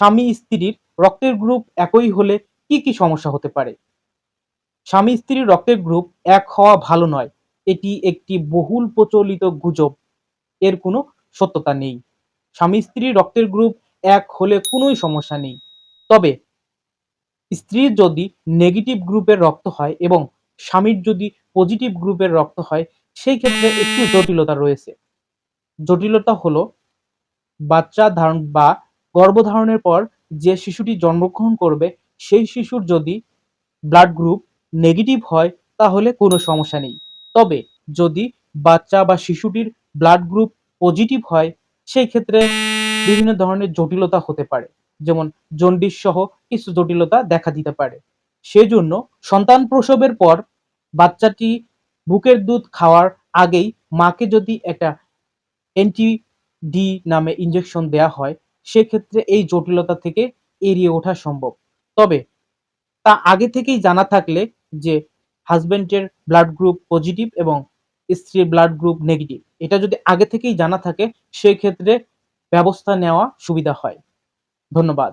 স্বামী স্ত্রীর রক্তের গ্রুপ একই হলে কি কি সমস্যা হতে পারে? স্বামী স্ত্রীর রক্তের গ্রুপ এক হওয়া ভালো নয়। এটি একটি বহুল প্রচলিত গুজব। এর কোনো সত্যতা নেই। স্বামী স্ত্রীর রক্তের গ্রুপ এক হলে কোনোই সমস্যা নেই। তবে স্ত্রীর যদি নেগেটিভ গ্রুপের রক্ত হয় এবং স্বামীর যদি পজিটিভ গ্রুপের রক্ত হয়, সেই ক্ষেত্রে একটু জটিলতা রয়েছে। জটিলতা হলো বাচ্চা ধারণ বা গর্ভধারণের পর যে শিশুটি জন্মগ্রহণ করবে, সেই শিশুর যদি ব্লাড গ্রুপ নেগেটিভ হয়, তাহলে কোনো সমস্যা নেই। তবে যদি বাচ্চা বা শিশুটির ব্লাড গ্রুপ পজিটিভ হয়, সেই ক্ষেত্রে বিভিন্ন ধরনের জটিলতা হতে পারে। যেমন জন্ডিস সহ কিছু জটিলতা দেখা দিতে পারে। সেজন্য সন্তান প্রসবের পর বাচ্চাটি বুকের দুধ খাওয়ার আগেই মাকে যদি একটা এন্টি ডি নামে ইনজেকশন দেয়া হয় সেক্ষেত্রে এই জটিলতা থেকে এড়িয়ে ওঠা সম্ভব। তবে তা আগে থেকেই জানা থাকলে যে হাজব্যান্ডের ব্লাড গ্রুপ পজিটিভ এবং স্ত্রীর ব্লাড গ্রুপ নেগেটিভ এটা যদি আগে থেকেই জানা থাকে, সেক্ষেত্রে ব্যবস্থা নেওয়া সুবিধা হয়। ধন্যবাদ।